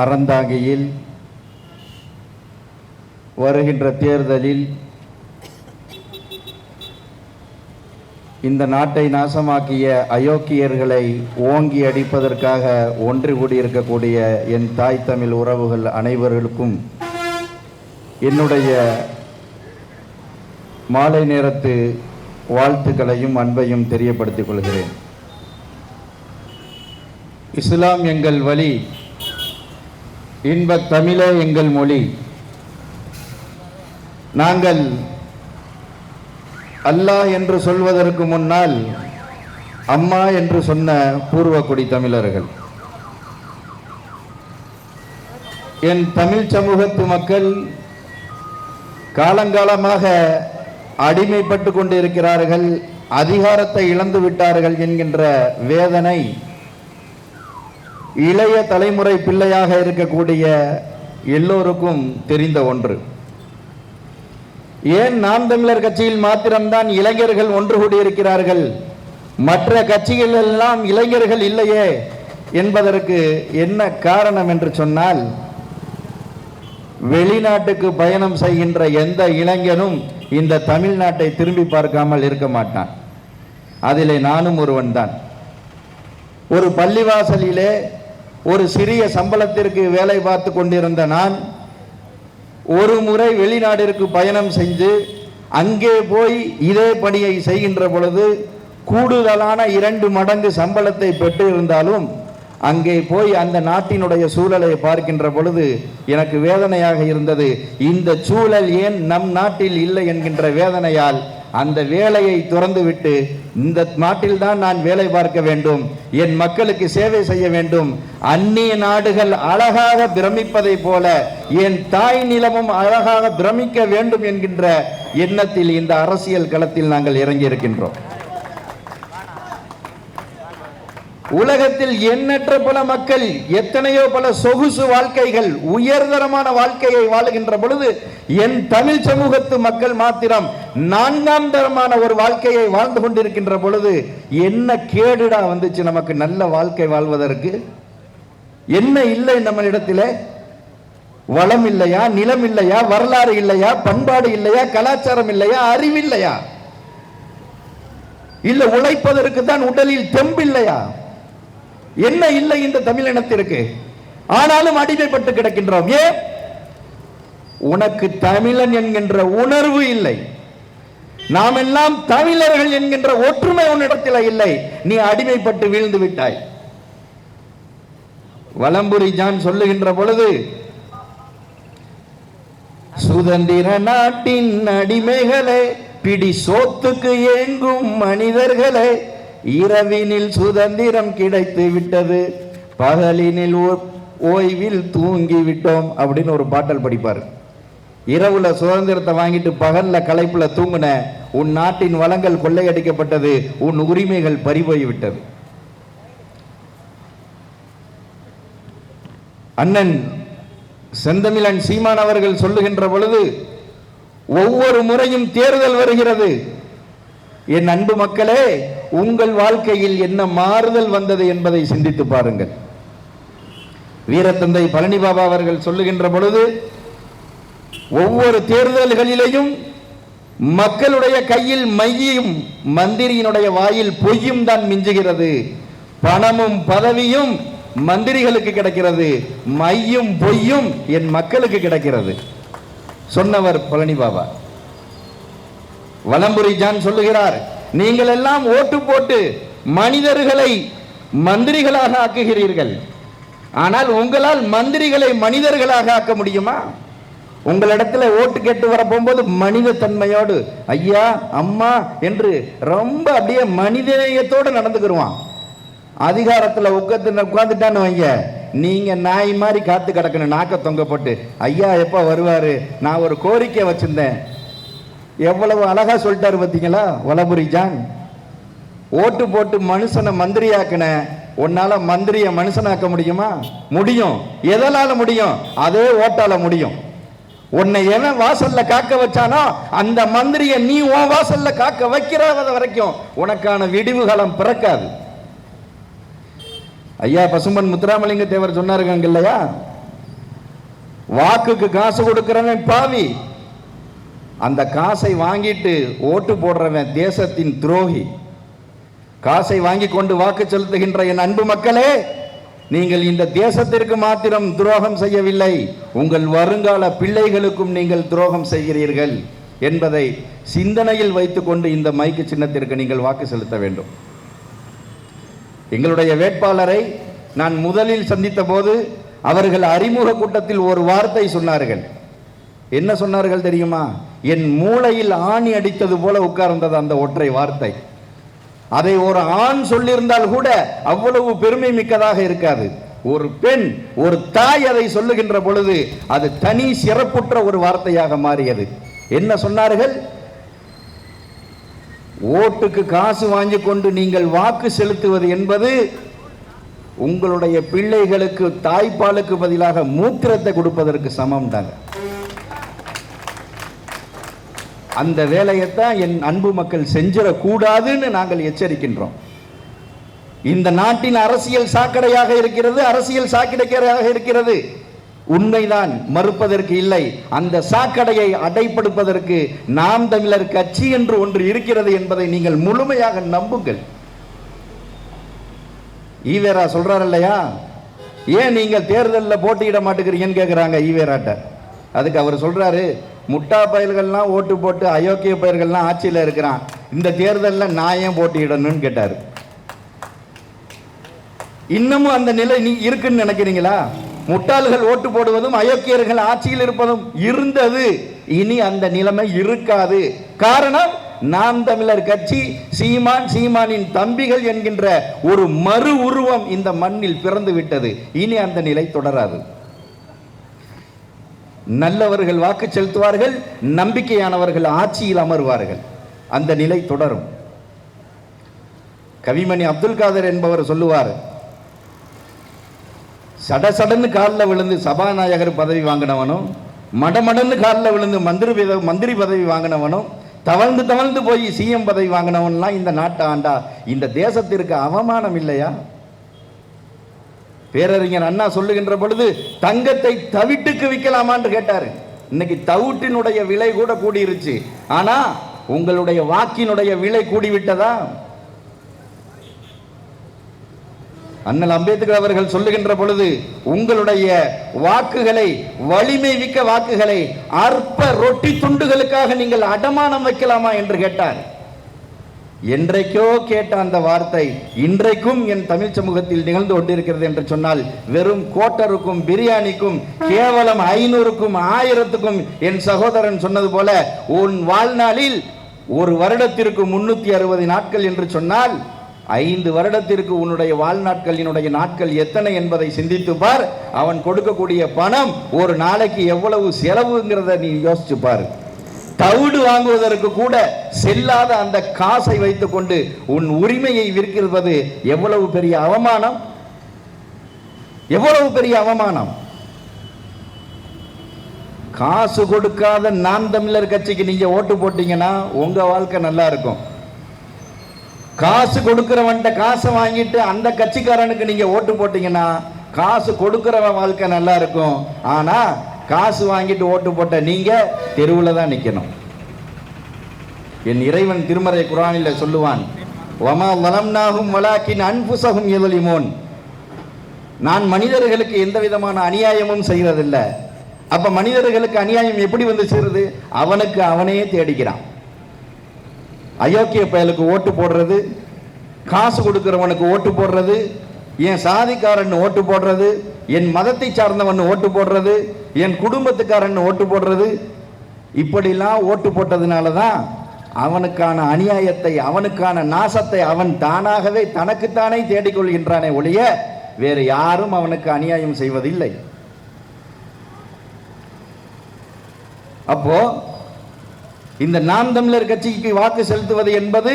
அறந்தாங்கியில் வருகின்ற தேர்தலில் இந்த நாட்டை நாசமாக்கிய அயோக்கியர்களை ஓங்கி அடிப்பதற்காக ஒன்று கூடியிருக்கக்கூடிய என் தாய் தமிழ் உறவுகள் அனைவர்களுக்கும் என்னுடைய மாலை நேரத்து வாழ்த்துக்களையும் அன்பையும் தெரியப்படுத்திக் கொள்கிறேன். இஸ்லாம் எங்கள் வழி. இன்பத் தமிழே எங்கள் மொழி. நாங்கள் அல்லாஹ் என்று சொல்வதற்கு முன்னால் அம்மா என்று சொன்ன பூர்வக்குடி தமிழர்கள். என் தமிழ் சமூகத்து மக்கள் காலங்காலமாக அடிமைப்பட்டு கொண்டிருக்கிறார்கள் அதிகாரத்தை இழந்து விட்டார்கள் என்கின்ற வேதனை இளைய தலைமுறை பிள்ளையாக இருக்கக்கூடிய எல்லோருக்கும் தெரிந்த ஒன்று. ஏன் நாம் தமிழர் கட்சியில் மாத்திரம்தான் இளைஞர்கள் ஒன்று கூடியிருக்கிறார்கள்? மற்ற கட்சிகள் எல்லாம் இளைஞர்கள் இல்லையே என்பதற்கு என்ன காரணம் என்று சொன்னால் வெளிநாட்டுக்கு பயணம் செய்கின்ற எந்த இளைஞனும் இந்த தமிழ்நாட்டை திரும்பி பார்க்காமல் இருக்க மாட்டான். அதிலே நானும் ஒருவன் தான் ஒரு பள்ளிவாசலிலே ஒரு சிறிய சம்பளத்திற்கு வேலை பார்த்து கொண்டிருந்த நான் ஒரு முறை வெளிநாட்டிற்கு பயணம் செஞ்சு அங்கே போய் இதே பணியை செய்கின்ற பொழுது கூடுதலான இரண்டு மடங்கு சம்பளத்தை பெற்று இருந்தாலும் அங்கே போய் அந்த நாட்டினுடைய சூழலை பார்க்கின்ற பொழுது எனக்கு வேதனையாக இருந்தது. இந்த சூழல் ஏன் நம் நாட்டில் இல்லை என்கின்ற வேதனையால் அந்த வேலையை துறந்துவிட்டு இந்த நாட்டில் தான் நான் வேலை பார்க்க வேண்டும். என் மக்களுக்கு சேவை செய்ய வேண்டும். அந்நிய நாடுகள் அழகாக பிரமிப்பதை போல என் தாய் நிலமும் அழகாக பிரமிக்க வேண்டும் என்கின்ற எண்ணத்தில் இந்த அரசியல் களத்தில் நாங்கள் இறங்கி இருக்கின்றோம் உலகத்தில் எண்ணற்ற பல மக்கள் எத்தனையோ பல சொகுசு வாழ்க்கைகள் உயர்தரமான வாழ்க்கையை வாழுகின்ற பொழுது என் தமிழ் சமூகத்து மக்கள் மாத்திரம் நான்காம் தரமான ஒரு வாழ்க்கையை வாழ்ந்து கொண்டிருக்கின்ற பொழுது என்ன கேடுடா வந்துச்சு நமக்கு நல்ல வாழ்க்கை வாழ்வதற்கு? என்ன இல்லை நம்மளிடத்திலே? வளம் இல்லையா நிலம் இல்லையா வரலாறு இல்லையா பண்பாடு இல்லையா கலாச்சாரம் இல்லையா அறிவில்லையா இல்ல உழைப்பதற்கு தான் உடலில் தெம்பில்லையா? என்ன இல்லை இந்த தமிழினத்திற்கு ஆனாலும் அடிமைப்பட்டு கிடக்கின்றோம். ஏன்? உனக்கு தமிழன் என்கின்ற உணர்வு இல்லை. நாம் எல்லாம் தமிழர்கள் என்கின்ற ஒற்றுமை உன்னிடத்தில் இல்லை. நீ அடிமைப்பட்டு வீழ்ந்து விட்டாய். வலம்புரி ஜான் சொல்லுகின்ற பொழுது சுதந்திர நாட்டின் அடிமைகளே பிடி சோத்துக்கு ஏங்கும் மனிதர்களே இரவினில் சுதந்திரம் கிடைத்து விட்டது. பகலினில் ஓ- ஓய்வில் தூங்கி விட்டோம் அப்படின்னு ஒரு பாட்டல் படிப்பார். இரவுல சுதந்திரத்தை வாங்கிட்டு பகல்ல களைப்புல தூங்கின உன் நாட்டின் வளங்கள் கொள்ளையடிக்கப்பட்டது உன் உரிமைகள் பறிபோய் விட்டது அண்ணன் செந்தமிழன் சீமான் அவர்கள் சொல்லுகின்ற பொழுது ஒவ்வொரு முறையும் தேர்தல் வருகிறது. என் அன்பு மக்களே உங்கள் வாழ்க்கையில் என்ன மாறுதல் வந்தது என்பதை சிந்தித்து பாருங்கள். வீரத்தந்தை பழனி பாபா அவர்கள் சொல்லுகின்ற பொழுது ஒவ்வொரு தேர்தல்களிலேயும் மக்களுடைய கையில் மையும் மந்திரியினுடைய வாயில் பொய்யும் தான் மிஞ்சுகிறது. பணமும் பதவியும் மந்திரிகளுக்கு கிடைக்கிறது. மையும் பொய்யும் என் மக்களுக்கு கிடைக்கிறது. சொன்னவர் பழனி பாபா. வலம்புரி ஜான் சொல்லுகிறார் நீங்கள் எல்லாம் ஓட்டு போட்டு மனிதர்களை மந்திரிகளாக ஆக்குகிறீர்கள். ஆனால் உங்களால் மந்திரிகளை மனிதர்களாக ஆக்க முடியுமா? உங்களிடத்துல ஓட்டு கேட்டு வர போகும்போது மனித தன்மையோடு ஐயா அம்மா என்று ரொம்ப அப்படியே மனிதநேயத்தோடு நடந்துக்கிடுவான் அதிகாரத்தில் உட்காந்து உட்காந்துட்டான்னு வைங்க. நீங்கள் நாய் மாதிரி காத்து கிடக்கணும் நாக்க தொங்க போட்டு. ஐயா எப்போ வருவார்? நான் ஒரு கோரிக்கை வச்சுருந்தேன். எவ்வளவு அழகா சொல்லிட்டாரு பார்த்தீங்களா வலபுரி ஜான். ஓட்டு போட்டு மனுஷனை மந்திரியாக்கின உன்னால மந்திரிய மனுஷனாக்க முடியுமா? முடியும். எதனால முடியும்? அதே ஓட்டால முடியும். உன்னை எவன் வாசல்ல காக்க வச்சானோ அந்த மந்திரிய நீ உன் வாசல்ல காக்க வைக்கிறாத வரைக்கும் உனக்கான விடிவுகாலம் பிறக்காது. ஐயா பசும்பன் முத்துராமலிங்க தேவர் சொன்னாருங்க இல்லையா? வாக்குக்கு காசு கொடுக்கிறவன் பாவி. அந்த காசை வாங்கிட்டு ஓட்டு போடுறவன் தேசத்தின் துரோகி. காசை வாங்கி கொண்டு வாக்கு செலுத்துகின்ற என் அன்பு மக்களே நீங்கள் இந்த தேசத்திற்கு மாத்திரம் துரோகம் செய்யவில்லை உங்கள் வருங்கால பிள்ளைகளுக்கும் நீங்கள் துரோகம் செய்கிறீர்கள் என்பதை சிந்தனையில் வைத்துக்கொண்டு இந்த மைக்கு சின்னத்திற்கு நீங்கள் வாக்கு செலுத்த வேண்டும். எங்களுடைய வேட்பாளரை நான் முதலில் சந்தித்த போது அவர்கள் அறிமுக கூட்டத்தில் ஒரு வார்த்தை சொன்னார்கள். என்ன சொன்னார்கள் தெரியுமா? என் மூளையில் ஆணி அடித்தது போல உட்கார்ந்தது அந்த ஒற்றை வார்த்தை. அதை ஒரு ஆண் சொல்லியிருந்தால் கூட அவ்வளவு பெருமை மிக்கதாக இருக்காது. ஒரு பெண் ஒரு தாய் அதை சொல்லுகின்ற பொழுது அது தனி சிறப்புற்ற ஒரு வார்த்தையாக மாறியது. என்ன சொன்னார்கள்? ஓட்டுக்கு காசு வாங்கி கொண்டு நீங்கள் வாக்கு செலுத்துவது என்பது உங்களுடைய பிள்ளைகளுக்கு தாய்ப்பாலுக்கு பதிலாக மூத்திரத்தை கொடுப்பதற்கு சமம் தாங்க அந்த வேலையைத்தான் என் அன்பு மக்கள் செஞ்சிடக்கூடாதுன்னு நாங்கள் எச்சரிக்கின்றோம். இந்த நாட்டின் அரசியல் சாக்கடையாக இருக்கிறது அரசியல் சாக்கடையாக இருக்கிறது. உண்மைதான் மறுப்பதற்கு இல்லை. அந்த சாக்கடையை அடைப்படுப்பதற்கு நாம் தமிழர் கட்சி என்று ஒன்று இருக்கிறது என்பதை நீங்கள் முழுமையாக நம்புங்கள். ஈவேரா சொல்றாரு இல்லையா? ஏன் நீங்கள் தேர்தலில் போட்டியிட மாட்டேங்கிறீங்கன்னு கேட்குறாங்க ஈவேராட்ட. அதுக்கு அவர் சொல்றாரு முட்டா பயல்கள்லாம் ஓட்டு போட்டு அயோக்கிய பயிர்கள்லாம் ஆட்சியில் இருக்கிறான். இந்த தேர்தலில் நான் ஏன் போட்டியிடணும்னு கேட்டார். இன்னமும் அந்த நிலை நீ இருக்குன்னு நினைக்கிறீங்களா? முட்டாள்கள் ஓட்டு போடுவதும் அயோக்கியர்கள் ஆட்சியில் இருப்பதும் இருந்தது. இனி அந்த நிலைமை இருக்காது. காரணம் நாம் தமிழர் கட்சி சீமான் சீமானின் தம்பிகள் என்கின்ற ஒரு மறு உருவம் இந்த மண்ணில் பிறந்து விட்டது இனி அந்த நிலை தொடராது. நல்லவர்கள் வாக்கு செலுத்துவார்கள் நம்பிக்கையானவர்கள் ஆட்சியில் அமர்வார்கள். அந்த நிலை தொடரும். கவிமணி அப்துல் காதர் என்பவர் சொல்லுவார் சடசடன்னு காலில் விழுந்து சபாநாயகர் பதவி வாங்கினவனும் மடமடன்னு காலில் விழுந்து மந்திரி பத- மந்திரி பதவி வாங்கினவனும் தவழ்ந்து தவழ்ந்து போய் சிஎம் பதவி வாங்கினவன்லாம் இந்த நாட்டை ஆண்டா இந்த தேசத்திற்கு அவமானம் இல்லையா? பேரறிஞர் அண்ணா சொல்லுகின்ற பொழுது தங்கத்தை தவிட்டுக்கு விற்கலாமான்னு கேட்டார். இன்னைக்கு தவிட்டினுடைய விலை கூட கூடிருச்சு ஆனா உங்களுடைய வாக்கினுடைய விலை கூடிவிட்டதா? அண்ணல் அம்பேத்கர் அவர்கள் சொல்லுகின்ற பொழுது உங்களுடைய வாக்குகளை வலிமை மிக்க வாக்குகளை அற்ப ரொட்டி துண்டுகளுக்காக நீங்கள் அடமானம் வைக்கலாமா என்று கேட்டார். என்றைக்கோ கேட்ட அந்த வார்த்தை இன்றைக்கும் என் தமிழ் சமூகத்தில் நிகழ்ந்து கொண்டிருக்கிறது என்று சொன்னால் வெறும் கோட்டருக்கும் பிரியாணிக்கும் கேவலம் ஐநூறுக்கும் ஆயிரத்துக்கும் என் சகோதரன் சொன்னது போல உன் வாழ்நாளில் ஒரு வருடத்திற்கு முன்னூத்தி அறுபது நாட்கள் என்று சொன்னால் ஐந்து வருடத்திற்கு உன்னுடைய வாழ்நாட்களினுடைய நாட்கள் எத்தனை என்பதை சிந்தித்து பார். அவன் கொடுக்கக்கூடிய பணம் ஒரு நாளைக்கு எவ்வளவு செலவுங்கிறத நீ யோசிச்சு பாரு. தவிடு வாங்குவதற்கு கூட செல்லாத அந்த காசை வைத்துக்கொண்டு உன் உரிமையை விற்கிறது எவ்வளவு பெரிய அவமானம்? எவ்வளவு பெரிய அவமானம்? காசு கொடுக்காத நான் தமிழர் கட்சிக்கு நீங்க ஓட்டு போட்டீங்கன்னா உங்க வாழ்க்கை நல்லா இருக்கும். காசு கொடுக்கிறவன்ட்ட காசை வாங்கிட்டு அந்த கட்சிக்காரனுக்கு நீங்க ஓட்டு போட்டீங்கன்னா காசு கொடுக்கிறவன் வாழ்க்கை நல்லா இருக்கும். ஆனா காசு வாங்கிட்டு ஓட்டு போட்ட நீங்க தெருவில் தான் நிற்கணும் என் இறைவன் திருமறை குரானில் சொல்லுவான் வமா வலம்னாகும் வலாக்கின் அன்புசகும் எதலிமோன் நான் மனிதர்களுக்கு எந்த விதமான அநியாயமும் செய்கிறதில்லை. அப்ப மனிதர்களுக்கு அநியாயம் எப்படி வந்து சேருது? அவனுக்கு அவனே தேடிக்கிறான். அயோக்கிய பயலுக்கு ஓட்டு போடுறது காசு கொடுக்கிறவனுக்கு ஓட்டு போடுறது என் சாதிக்காரன் ஓட்டு போடுறது என் மதத்தை சார்ந்தவன் ஓட்டு போடுறது என் குடும்பத்துக்காரன் ஓட்டு போடுறது இப்படிலாம் ஓட்டு போட்டதுனால தான் அவனுக்கான அநியாயத்தை அவனுக்கான நாசத்தை அவன் தானாகவே தனக்குத்தானே தேடிக்கொள்கின்றானே ஒழிய வேறு யாரும் அவனுக்கு அநியாயம் செய்வதில்லை. அப்போ இந்த நாம் தமிழர் கட்சிக்கு வாக்கு செலுத்துவது என்பது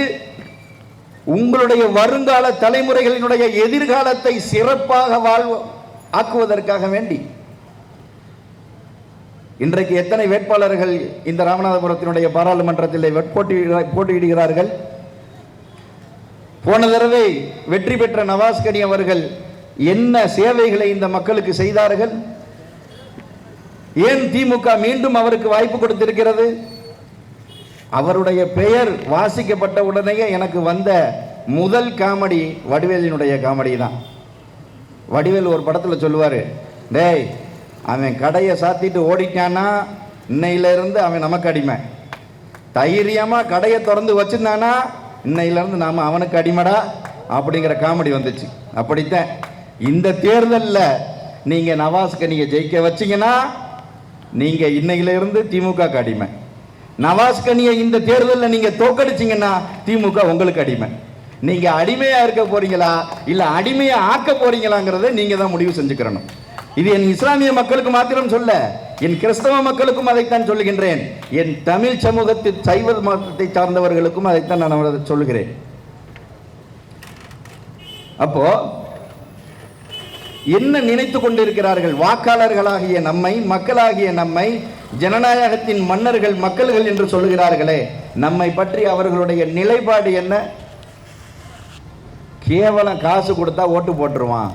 உங்களுடைய வருங்கால தலைமுறைகளினுடைய எதிர்காலத்தை சிறப்பாக வாழ்வு ஆக்குவதற்காக வேண்டி. இன்றைக்கு எத்தனை வேட்பாளர்கள் இந்த ராமநாதபுரத்தினுடைய பாராளுமன்றத்தில் போட்டி போட்டியிடுகிறார்கள்? போன தடவை வெற்றி பெற்ற நவாஸ்கனி அவர்கள் என்ன சேவைகளை இந்த மக்களுக்கு செய்தார்கள்? ஏன் திமுக மீண்டும் அவருக்கு வாய்ப்பு கொடுத்திருக்கிறது? அவருடைய பெயர் வாசிக்கப்பட்ட உடனேயே எனக்கு வந்த முதல் காமெடி வடிவேலினுடைய காமெடி தான் வடிவேல் ஒரு படத்தில் சொல்லுவார் டேய் அவன் கடையை சாத்திட்டு ஓடிட்டானா இன்னையிலிருந்து அவன் நமக்கு அடிமை. தைரியமாக கடையை திறந்து வச்சுருந்தானா இன்னையிலேருந்து நாம் அவனுக்கு அடிமைடா அப்படிங்கிற காமெடி வந்துச்சு. அப்படித்தான். இந்த தேர்தலில் நீங்கள் நவாஸ்க்கு நீங்கள் ஜெயிக்க வச்சிங்கன்னா நீங்கள் இன்னையிலேருந்து திமுக அடிமை. நவாஸ் நீங்கள் இந்த தேர்தலில் நீங்கள் தோக்கடிச்சிங்கன்னா திமுக உங்களுக்கு அடிமை. நீங்கள் அடிமையாக இருக்க போகிறீங்களா இல்லை அடிமையாக ஆக்க போகிறீங்களாங்கிறத நீங்கள் தான் முடிவு செஞ்சுக்கிறணும். இது என் இஸ்லாமிய மக்களுக்கு மாத்திரம் சொல்ல என் கிறிஸ்தவ மக்களுக்கும் அதைத்தான் சொல்லுகின்றேன். என் தமிழ் சமூகத்தில் சைவ மதத்தை சார்ந்தவர்களுக்கும் அதைத்தான் நான் சொல்லுகிறேன். அப்போ என்ன நினைத்து கொண்டிருக்கிறார்கள்? வாக்காளர்களாகிய நம்மை மக்களாகிய நம்மை ஜனநாயகத்தின் மன்னர்கள் மக்கள்கள் என்று சொல்லுகிறார்களே நம்மை பற்றி அவர்களுடைய நிலைப்பாடு என்ன? கேவலம் காசு கொடுத்தா ஓட்டு போட்டுருவான்.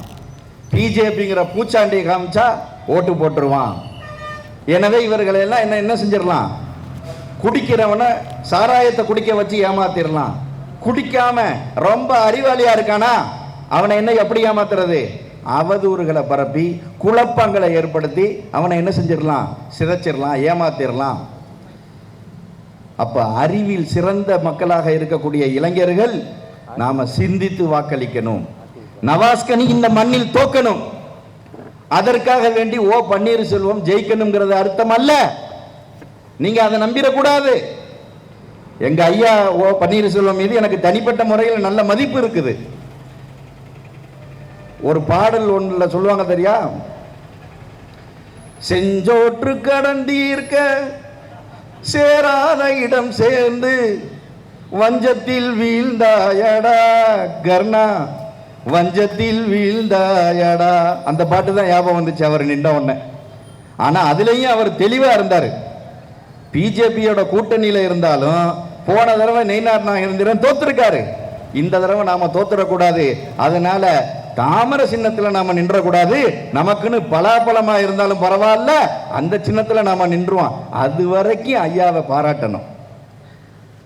பிஜேபிங்கிற பூச்சாண்டியை காமிச்சா ஓட்டு போட்டுருவான். எனவே இவர்களெல்லாம் என்ன என்ன செஞ்சிடலாம்? குடிக்கிறவனை சாராயத்தை குடிக்க வச்சு ஏமாத்திடலாம். குடிக்காம ரொம்ப அறிவாளியாக இருக்கானா? அவனை என்ன எப்படி ஏமாத்துறது? அவதூறுகளை பரப்பி குழப்பங்களை ஏற்படுத்தி அவனை என்ன செஞ்சிடலாம்? சிதைச்சிடலாம் ஏமாத்திடலாம். அப்போ அறிவில் சிறந்த மக்களாக இருக்கக்கூடிய இளைஞர்கள் நாம் சிந்தித்து வாக்களிக்கணும். நவாஸ்கனி இந்த மண்ணில் தோக்கணும். அதற்காக வேண்டி ஓ பன்னீர்செல்வம் ஜெயிக்கணுங்கிறது அர்த்தம் அல்ல. நீங்க அதை நம்பிடக்கூடாது. எங்க ஐயா ஓ பன்னீர்செல்வம் மீது எனக்கு தனிப்பட்ட முறையில் நல்ல மதிப்பு இருக்குது. ஒரு பாடல் ஒன்றில் சொல்லுவாங்க தெரியா? செஞ்சோற்று கடந்தீர்க்க சேராத இடம் சேர்ந்து வஞ்சத்தில் வீழ்ந்தாயடா கர்ணா. வஞ்சத்தில் வீழ்ந்தாயடா. அந்த பாட்டு தான் ஞாபகம் வந்துச்சு அவர் நின்ற உடனே. ஆனால் அதுலேயும் அவர் தெளிவாக இருந்தார். பிஜேபியோட கூட்டணியில் இருந்தாலும் போன தடவை நெய்னார் நாகேந்திரன் தோத்துருக்காரு. இந்த தடவை நாம் தோத்துடக்கூடாது. அதனால தாமர சின்னத்தில் நாம் நின்றக்கூடாது. நமக்குன்னு பலாபலமாக இருந்தாலும் பரவாயில்ல. அந்த சின்னத்தில் நாம் நின்றுவோம். அது வரைக்கும் ஐயாவை பாராட்டணும்.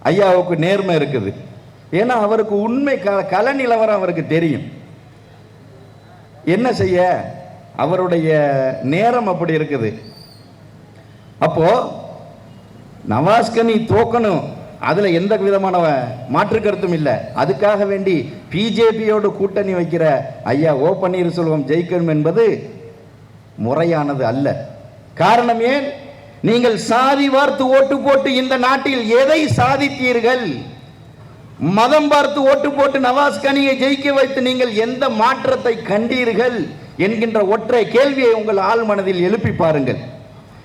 ஐயாவுக்கு நேர்மை இருக்குது. ஏன்னா அவருக்கு உண்மை க கல நிலவரம் அவருக்கு தெரியும். என்ன செய்ய? அவருடைய நேரம் அப்படி இருக்குது. அப்போ நவாஸ்கனி தோக்கணும். அதில் எந்த விதமான மாற்று கருத்தும் இல்லை. அதுக்காக வேண்டி பிஜேபியோடு கூட்டணி வைக்கிற ஐயா ஓ பன்னீர்செல்வம் ஜெயிக்கணும் என்பது முறையானது அல்ல. காரணம் ஏன்? நீங்கள் சாதி வார்த்து ஓட்டு போட்டு இந்த நாட்டில் எதை சாதித்தீர்கள்? மதம் பார்த்து ஓட்டு போட்டு நவாஸ் கனியை ஜெயிக்க வைத்து நீங்கள் எந்த மாற்றத்தை கண்டீர்கள் என்கின்ற ஒற்றை கேள்வியை உங்கள் ஆள் மனதில் எழுப்பி பாருங்கள்.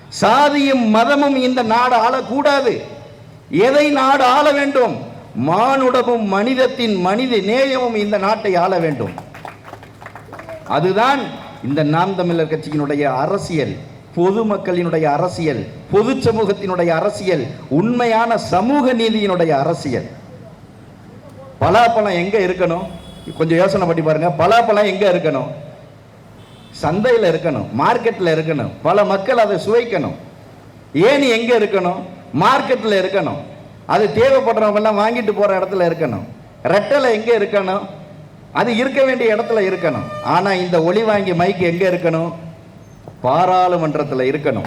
சாதியும் மதமும் இந்த நாடு ஆளக்கூடாது. எதை நாடு ஆள வேண்டும்? மானுடமும் மனிதத்தின் மனித நேயமும் இந்த நாட்டை ஆள வேண்டும். அதுதான் இந்த நாம் தமிழர் கட்சியினுடைய அரசியல் பொதுமக்களினுடைய அரசியல் பொது சமூகத்தினுடைய அரசியல் உண்மையான சமூக நீதியினுடைய அரசியல். பலாப்பழம் எங்க இருக்கணும்? கொஞ்சம் யோசனை பண்ணி பாருங்க. பலாப்பழம் எங்க இருக்கணும்? சந்தையில் இருக்கணும். மார்க்கெட்டில் இருக்கணும். பல மக்கள் அதை சுவைக்கணும். ஏணி எங்க இருக்கணும்? மார்க்கெட்டில் இருக்கணும். அது தேவைப்படுறவங்கெல்லாம் வாங்கிட்டு போற இடத்துல இருக்கணும். ரெட்டலை எங்க இருக்கணும்? அது இருக்க வேண்டிய இடத்துல இருக்கணும். ஆனா இந்த ஒளி வாங்கி மைக் எங்க இருக்கணும்? பாராளுமன்றத்தில் இருக்கணும்.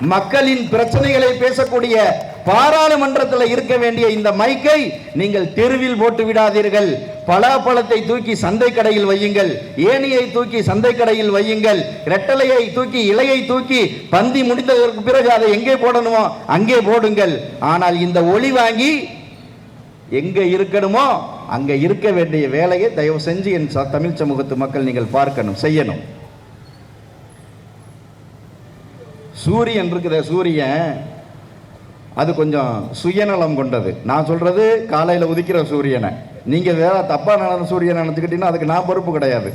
மக்களின் பிரச்சனைகளை பேசக்கூடிய பாராளுமன்றத்தில் இருக்க வேண்டிய இந்த மைக்கை நீங்கள் தெருவில் போட்டு விடாதீர்கள். பலாப்பழத்தை தூக்கி சந்தை கடையில் வையுங்கள். ஏனியை தூக்கி சந்தை கடையில் வையுங்கள். ரெட்டலையை தூக்கி இலையை தூக்கி பந்தி முடிந்ததற்கு பிறகு அதை எங்கே போடணுமோ அங்கே போடுங்கள். ஆனால் இந்த ஒளி வாங்கி எங்க இருக்கணுமோ அங்க இருக்க வேண்டிய வேலையை தயவு செஞ்சு என் தமிழ் சமூகத்து மக்கள் நீங்கள் பார்க்கணும் செய்யணும். சூரியன் இருக்குத சூரியன். அது கொஞ்சம் சுயநலம் கொண்டது. நான் சொல்கிறது காலையில் உதிக்கிற சூரியனை. நீங்கள் வேற தப்பாக நடந்த சூரியனை நினச்சிக்கிட்டீங்கன்னா அதுக்கு நான் பொறுப்பு கிடையாது.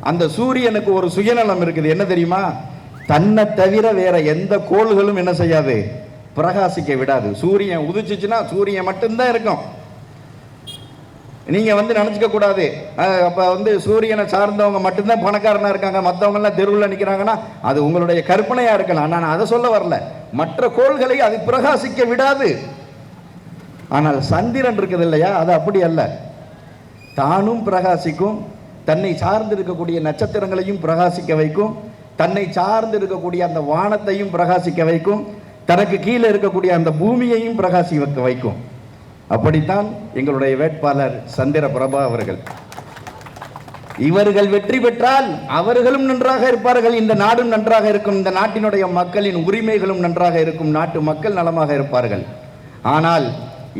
அந்த சூரியனுக்கு ஒரு சுயநலம் இருக்குது. என்ன தெரியுமா? தன்னை தவிர வேற எந்த கோள்களும் என்ன செய்யாது? பிரகாசிக்க விடாது. சூரியன் உதிச்சிச்சுன்னா சூரியன் மட்டும்தான் இருக்கும். நீங்கள் வந்து நினச்சிக்க கூடாது. அப்போ வந்து சூரியனை சார்ந்தவங்க மட்டும்தான் பணக்காரனாக இருக்காங்க. மற்றவங்கெல்லாம் தெருவில் நிற்கிறாங்கன்னா அது உங்களுடைய கற்பனையாக இருக்கலாம். நான் அதை சொல்ல வரல. மற்ற கோள்களை அது பிரகாசிக்க விடாது. ஆனால் சந்திரன் இருக்குது இல்லையா? அது அப்படி அல்ல. தானும் பிரகாசிக்கும். தன்னை சார்ந்து இருக்கக்கூடிய நட்சத்திரங்களையும் பிரகாசிக்க வைக்கும். தன்னை சார்ந்து இருக்கக்கூடிய அந்த வானத்தையும் பிரகாசிக்க வைக்கும். தனக்கு கீழே இருக்கக்கூடிய அந்த பூமியையும் பிரகாசிக்க வைக்கும். அப்படித்தான் எங்களுடைய வேட்பாளர் சந்திர பிரபா அவர்கள். இவர்கள் வெற்றி பெற்றால் அவர்களும் நன்றாக இருப்பார்கள். இந்த நாடும் நன்றாக இருக்கும். இந்த நாட்டினுடைய மக்களின் உரிமைகளும் நன்றாக இருக்கும். நாட்டு மக்கள் நலமாக இருப்பார்கள். ஆனால்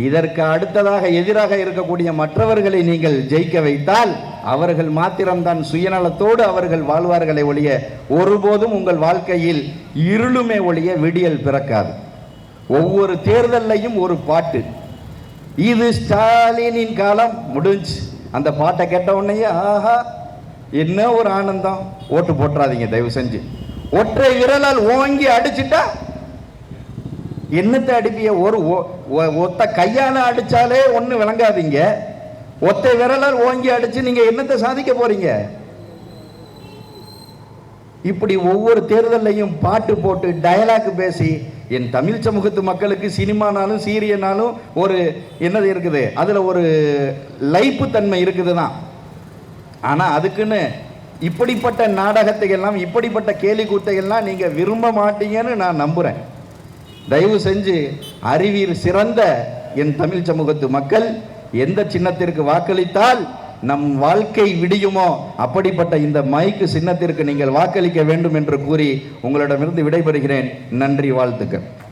இதற்கு அடுத்ததாக எதிராக இருக்கக்கூடிய மற்றவர்களை நீங்கள் ஜெயிக்க வைத்தால் அவர்கள் மாத்திரம்தான் சுயநலத்தோடு அவர்கள் வாழ்வார்களை ஒழிய ஒருபோதும் உங்கள் வாழ்க்கையில் இருளுமே ஒழிய விடியல் பிறக்காது. ஒவ்வொரு தேர்தல்லையும் ஒரு பாட்டு. இது ஸ்டாலினின் காலம். முடிஞ்சு. அந்த பாட்டை கேட்ட உடனே ஆஹா என்ன ஒரு ஆனந்தம். ஓட்டு போட்டுறாதீங்க தயவு செஞ்சு. ஒற்றை விரலால் ஓங்கி அடிச்சுட்டா என்னத்தை அடிப்பிய ஒரு ஒ- ஒ- ஒத்த கையால் அடிச்சாலே ஒன்றும் விளங்காதீங்க. ஒத்த விரலால் ஓங்கி அடிச்சு நீங்க என்னத்தை சாதிக்க போறீங்க? இப்படி ஒவ்வொரு தேர்தல்லையும் பாட்டு போட்டு டயலாக் பேசி என் தமிழ் சமூகத்து மக்களுக்கு சினிமானாலும் சீரியனாலும் ஒரு என்னது இருக்குது? அதில் ஒரு லைப்பு தன்மை இருக்குது தான் ஆனால் அதுக்குன்னு இப்படிப்பட்ட நாடகத்தை எல்லாம் இப்படிப்பட்ட கேலி கூத்தையெல்லாம் நீங்கள் விரும்ப மாட்டீங்கன்னு நான் நம்புகிறேன் தயவு செஞ்சு அறிவியல் சிறந்த என் தமிழ் சமூகத்து மக்கள் எந்த சின்னத்திற்கு வாக்களித்தால் நம் வாழ்க்கை விடியுமோ? அப்படிப்பட்ட இந்த மைக்கு சின்னத்திற்கு நீங்கள் வாக்களிக்க வேண்டும் என்று கூறி உங்களிடமிருந்து விடைபெறுகிறேன். நன்றி வாழ்த்துக்கள்.